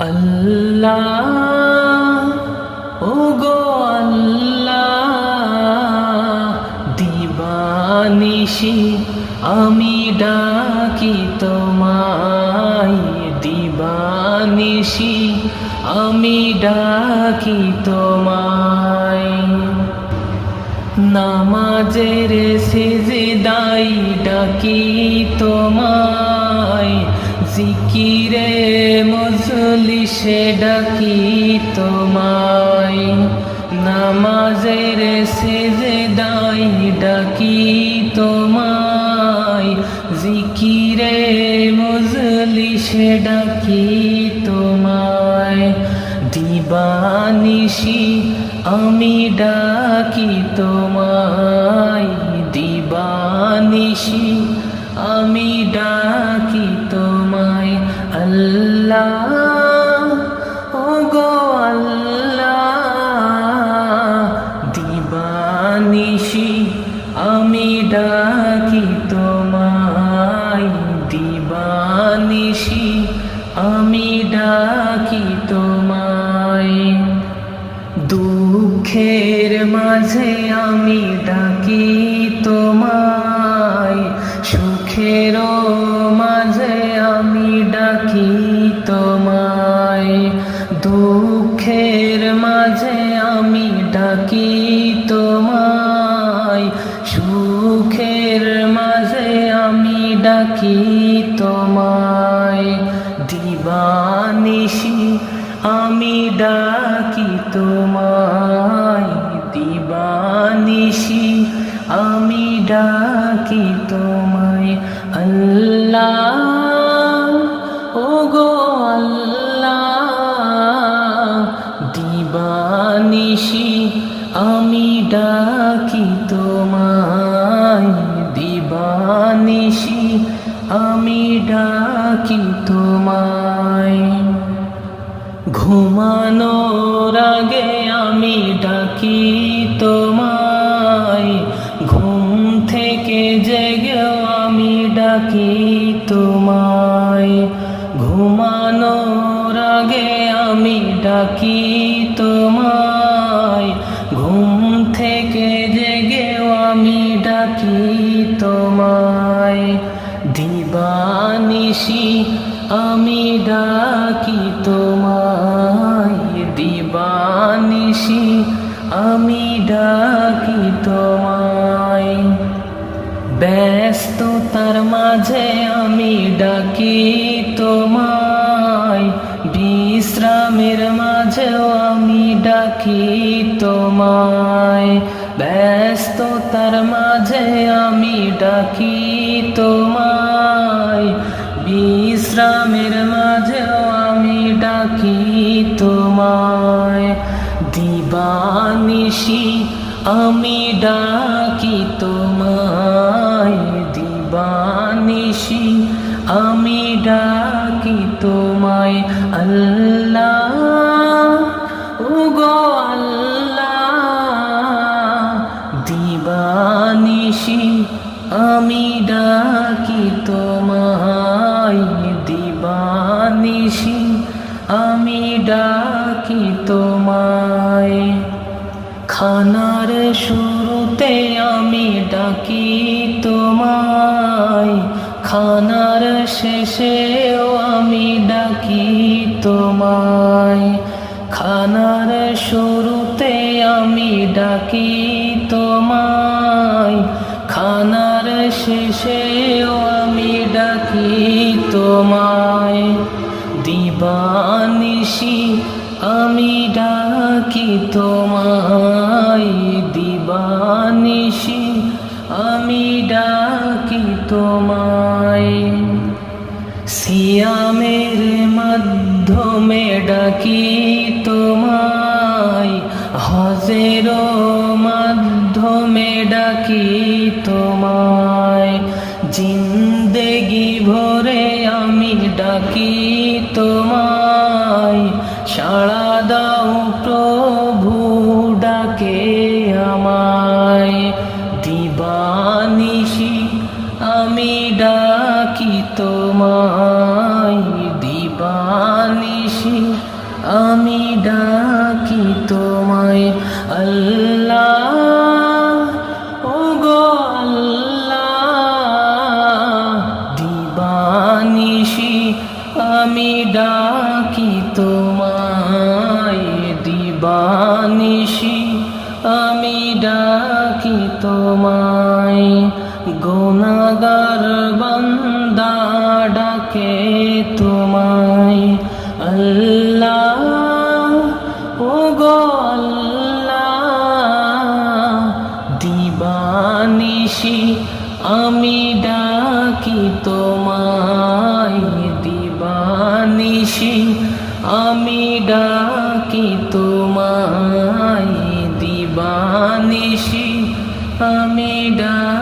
আল্লাহ ও গো আল্লাহ, দিবানিশি আমি ডাকি তোমায়, দিবানিশি আমি ডাকি তোমায়। নামাজের সেজদাই ডাকি তোমায় জিকিরে মজলিসে ডাকি তোমায়। নামাজের সেজদাই ডাকি তোমায়। জিকিরে মজলিসে ডাকি তোমায়। দিবানিশি আমি ডাকি তোমায়। দিবানিশি দুঃখের মাঝে আমি ডাকি তোমায় সুখের মাঝে আমি ডাকি তোমায়। দুঃখের মাঝে আমি ডাকি তোমায়, সুখের মাঝে আমি ডাকি তোমায়। দিবানিশি আমি ডাকি তোমায়, দিবানিশি। আমি ডাকি তোমায়, আল্লাহ ও গো আল্লাহ। দিবানিশি, আমি ডাকি তোমায়, দিবানিশি। আমি ডাকি তোমায়। ঘুমানোর আগে আমি ডাকি তোমায়। ঘুম থেকে জেগেও আমি ডাকি তোমায়। ঘুমানোর আগে আমি ডাকি তোমায়। ঘুম থেকে জেগেও আমি ডাকি তোমায়। দিবানিশি আমি ডাকি তোমায়। আমি ডাকি তোমায়। ব্যস্ততার মাঝে আমি ডাকি তোমায়। বিশ্রামের মাঝেও আমি ডাকি তোমায়। ব্যস্ততার মাঝে আমি ডাকি তোমায়। বিশ্রামের মাঝেও আমি ডাকি তোমায়। দিবানিশি আমি ডাকি তোমায় দিবানিশি আমি ডাকি তোমায় আল্লাহ ও গো আল্লাহ দিবানিশি আমি ডাকি তোমায় দিবানিশি আমি ডাকি তোমায় খানার শুরুতে আমি ডাকি তোমায়। খানার শেষেও আমি ডাকি তোমায়। খানার শুরুতে আমি ডাকি তোমায়। খানার শেষেও আমি ডাকি তোমায়। দিবানিশি আমি ডাকি তোমায়। তোমায়। সিয়ামের মাধ্যমে ডাকি তোমায়। হজের মাধ্যমে ডাকি তোমায়। জিন্দেগি ভরে আমি ডাকি তোমায়। সাড়া আমি ডাকি তোমায়, আল্লাহ। ও গো আল্লাহ, দিবানিশি আমি ডাকি তোমায়, দিবানিশি আমি ডাকি তোমায়। গুনাগার বান্দা ডাকে তোমায়, আল্লাহ। আছি আমি ডাকি তোমায় দিবানিশি আমি ডাকি তোমায় দিবানিশি আমি ডাকি